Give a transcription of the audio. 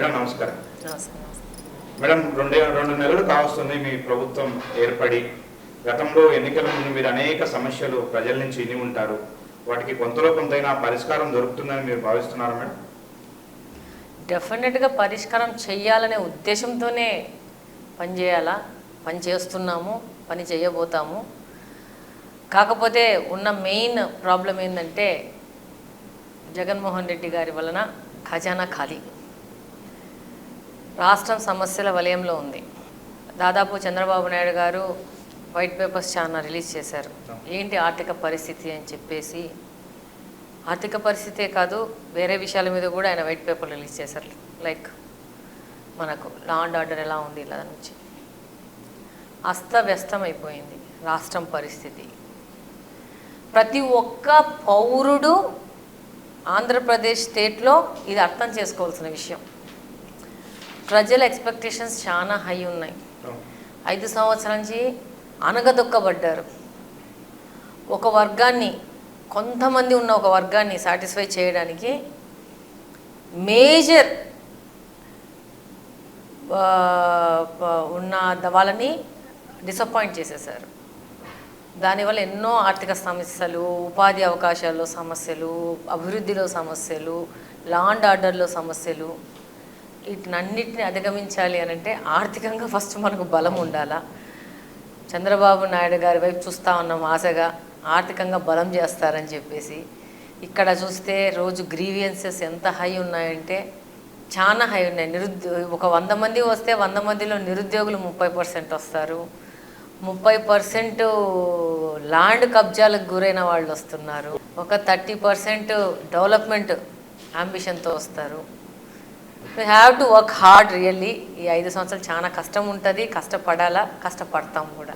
Madam నమస్కారం. Madam రెండే రెండు నెలలు కావస్తుంది మీ ప్రభుత్వం ఏర్పడి. గతంలో ఎన్నికల ముందు మీరు అనేక సమస్యలు ప్రజల నుంచి విని ఉంటారు. వాటికి కొంతలో కొంతైనా పరిష్కారం దొరుకుతుందని మీరు భావిస్తున్నారా మేడం? డెఫినెట్గా పరిష్కారం చెయ్యాలనే ఉద్దేశంతోనే పనిచేయాలా పని చేస్తున్నాము పని చేయబోతాము. కాకపోతే ఉన్న మెయిన్ ప్రాబ్లం ఏంటంటే జగన్మోహన్ రెడ్డి గారి వలన ఖజానా ఖాళీ. రాష్ట్రం సమస్యల వలయంలో ఉంది. దాదాపు చంద్రబాబు నాయుడు గారు వైట్ పేపర్స్ చాలా రిలీజ్ చేశారు. ఏంటి ఆర్థిక పరిస్థితి అని చెప్పేసి? ఆర్థిక పరిస్థితే కాదు వేరే విషయాల మీద కూడా ఆయన వైట్ పేపర్ రిలీజ్ చేశారు. లైక్ మనకు లా అండ్ ఆర్డర్ ఎలా ఉంది ఇలా నుంచి అస్తవ్యస్తం అయిపోయింది రాష్ట్రం పరిస్థితి. ప్రతి ఒక్క పౌరుడు ఆంధ్రప్రదేశ్ స్టేట్లో ఇది అర్థం చేసుకోవాల్సిన విషయం. ప్రజల ఎక్స్పెక్టేషన్స్ చాలా హై ఉన్నాయి. ఐదు సంవత్సరాల నుంచి అనగదొక్కబడ్డారు. ఒక వర్గాన్ని కొంతమంది ఉన్న ఒక వర్గాన్ని సాటిస్ఫై చేయడానికి మేజర్ ఉన్న వాళ్ళని డిసప్పాయింట్ చేసేసారు. దానివల్ల ఎన్నో ఆర్థిక సమస్యలు ఉపాధి అవకాశాల్లో సమస్యలు అభివృద్ధిలో సమస్యలు లాండ్ ఆర్డర్లో సమస్యలు వీటినన్నిటిని అధిగమించాలి అని అంటే ఆర్థికంగా ఫస్ట్ మనకు బలం ఉండాలా? చంద్రబాబు నాయుడు గారి వైపు చూస్తూ ఉన్నాం ఆశగా ఆర్థికంగా బలం చేస్తారని చెప్పేసి. ఇక్కడ చూస్తే రోజు గ్రీవియన్సెస్ ఎంత హై ఉన్నాయంటే చాలా హై ఉన్నాయి. నిరుద్యో ఒక వంద మంది వస్తే వంద మందిలో నిరుద్యోగులు ముప్పై పర్సెంట్ వస్తారు. ముప్పై పర్సెంట్ ల్యాండ్ కబ్జాలకు గురైన వాళ్ళు వస్తున్నారు. ఒక థర్టీ పర్సెంట్ డెవలప్మెంట్ అంబిషన్తో వస్తారు. You have to work hard really ఈ ఐదు సంవత్సరాలు చాలా కష్టం ఉంటుంది కష్టపడాలా కష్టపడతాం కూడా.